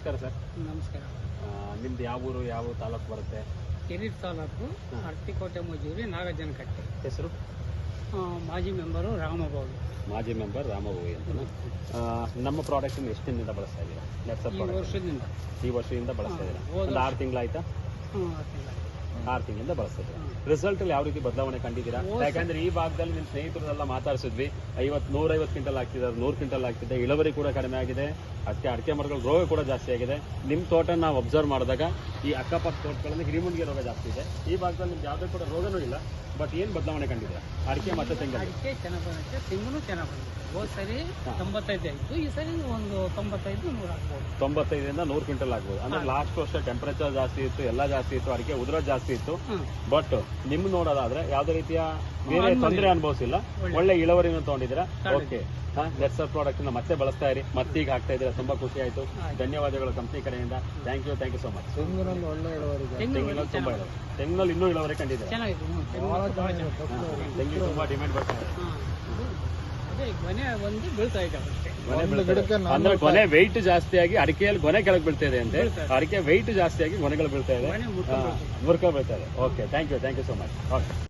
ನಮಸ್ಕಾರ ಸರ್. ನಮಸ್ಕಾರ. ನಿಮ್ದು ಯಾವ ಊರು ಯಾವ ತಾಲೂಕು ಬರುತ್ತೆ? ಕಿರೀಟ್ ತಾಲೂಕು ಅರ್ತಿಕೋಟೆ ಮಜೂರಿ ನಾಗಜನಕಟ್ಟೆ. ಹೆಸರು? ಆ, ಮಾಜಿ ಮೆಂಬರು ರಾಮಬಾಬು. ಮಾಜಿ ಮೆಂಬರ್ ರಾಮಭೋಗಿ ಅಂತ ನಮ್ಮ ಪ್ರಾಡಕ್ಟ್ ಎಷ್ಟು ದಿನದಿಂದ ಬಳಸ್ತಾ ಇದ್ದೀರಾ? ವರ್ಷದಿಂದ. ಈ ವರ್ಷದಿಂದ ಬಳಸ್ತಾ ಇದ್ದೀರಾ? ಒಂದು ಆರು ತಿಂಗಳಾಯ್ತಾ? ಆರು ತಿಂಗಳಿಂದ ಬಳಸ್ತಾ ಇದ್ದೀರಾ. ರಿಸಲ್ಟ್ ಅಲ್ಲಿ ಯಾವ ರೀತಿ ಬದಲಾವಣೆ ಕಂಡಿದ್ದೀರಾ? ಯಾಕಂದ್ರೆ ಈ ಭಾಗದಲ್ಲಿ ನಿಮ್ಮ ಸ್ನೇಹಿತರೆಲ್ಲ ಮಾತಾಡಿಸಿದ್ವಿ. ಐವತ್ ನೂರೈವತ್ತು ಕ್ವಿಂಟಲ್ ಆಗ್ತಿದೆ ನೂರು ಕ್ವಿಂಟಲ್ ಆಗ್ತಿದೆ ಇಳುವರಿ ಕೂಡ ಕಡಿಮೆ ಆಗಿದೆ ಅದಕ್ಕೆ ಅಡಿಕೆ ಮರಗಳ ರೋಗ ಕೂಡ ಜಾಸ್ತಿ ಆಗಿದೆ. ನಿಮ್ಮ ತೋಟ ನಾವು ಅಬ್ಸರ್ವ್ ಮಾಡಿದಾಗ ಈ ಅಕ್ಕಪಕ್ಕ ತೋಟಗಳಲ್ಲಿ ಹಿರಿಮುಂಡಿಗೆ ರೋಗ ಜಾಸ್ತಿ ಇದೆ. ಈ ಭಾಗದಲ್ಲಿ ನಿಮ್ಗೆ ಯಾವುದೇ ಕೂಡ ರೋಗನೂ ಇಲ್ಲ ಬಟ್ ಏನು ಬದಲಾವಣೆ ಕಂಡಿದೆ ಅಡಿಕೆ ಮತ್ತೆ ತೆಂಗು ಅಡಿಕೆ ಚೆನ್ನಾಗಿ ಬಂದಿದೆ ತೆಂಗುನು ಚೆನ್ನಾಗಿ ಬಂದಿದೆ. ಹೋದ ಸರಿ ತೊಂಬತ್ತೈದು ಆಯಿತು ಈ ಸರಿ ಒಂದು ತೊಂಬತ್ತೈದು ನೂರು ಆಗ್ಬೋದು. ತೊಂಬತ್ತೈದರಿಂದ ನೂರು ಕ್ವಿಂಟಲ್ ಆಗ್ಬೋದು. ಅಂದ್ರೆ ಲಾಸ್ಟ್ ವರ್ಷ ಟೆಂಪರೇಚರ್ ಜಾಸ್ತಿ ಇತ್ತು ಎಲ್ಲ ಜಾಸ್ತಿ ಇತ್ತು ಅಡಿಕೆ ಉದುರ ಜಾಸ್ತಿ ಇತ್ತು ಬಟ್ ನಿಮ್ ನೋಡೋದಾದ್ರೆ ಯಾವ್ದೇ ರೀತಿಯ ಬೇರೆ ತೊಂದರೆ ಅನುಭವಿಸಿಲ್ಲ. ಒಳ್ಳೆ. ಒಳ್ಳೆ ಇಳುವರಿನ ತಗೊಂಡಿದ್ದೀರಾ. ಓಕೆ. ಹಾ ನೆಟ್ಸರ್ ಪ್ರಾಡಕ್ಟ್ನ ಮತ್ತೆ ಬಳಸ್ತಾ ಇರಿ. ಮತ್ತೀಗ ಹಾಕ್ತಾ ಇದ್ದೀರಾ. ತುಂಬಾ ಖುಷಿ ಆಯ್ತು. ಧನ್ಯವಾದಗಳು ಕಂಪ್ನಿ ಕಡೆಯಿಂದ. Thank you thank you so much ತೆಂಗಿನಲ್ಲಿ ಒಳ್ಳೆ ಇಳುವರಿ ತೆಂಗಿನಲ್ಲಿ ತುಂಬಾ ಇಳುವರಿ. ತೆಂಗಿನಲ್ಲಿ ಇನ್ನೂ ಇಳುವರಿ ಕಂಡಿದ್ದೀರಾ. ತೆಂಗಿನ ತುಂಬಾ ಡಿಮ್ಯಾಂಡ್ ಬರ್ತಾ ಇದೆ. ಮನೆ ಒಂದು ಬೀಳ್ತಾ ಇದೆ. ಅಂದ್ರೆ ಕೊನೆ ವೆಯ್ಟ್ ಜಾಸ್ತಿ ಆಗಿ ಅಡಿಕೆಯಲ್ಲಿ ಕೊನೆ ಕೆಳಗೆ ಬೀಳ್ತಾ ಇದೆ ಅಂತೆ. ಅಡಿಕೆ ವೆಯ್ಟ್ ಜಾಸ್ತಿ ಆಗಿ ಕೊನೆಗಳು ಬೀಳ್ತಾ ಇದೆ. ಮುರ್ಕ ಬೀಳ್ತಾ ಇದೆ. Okay thank you thank you so much okay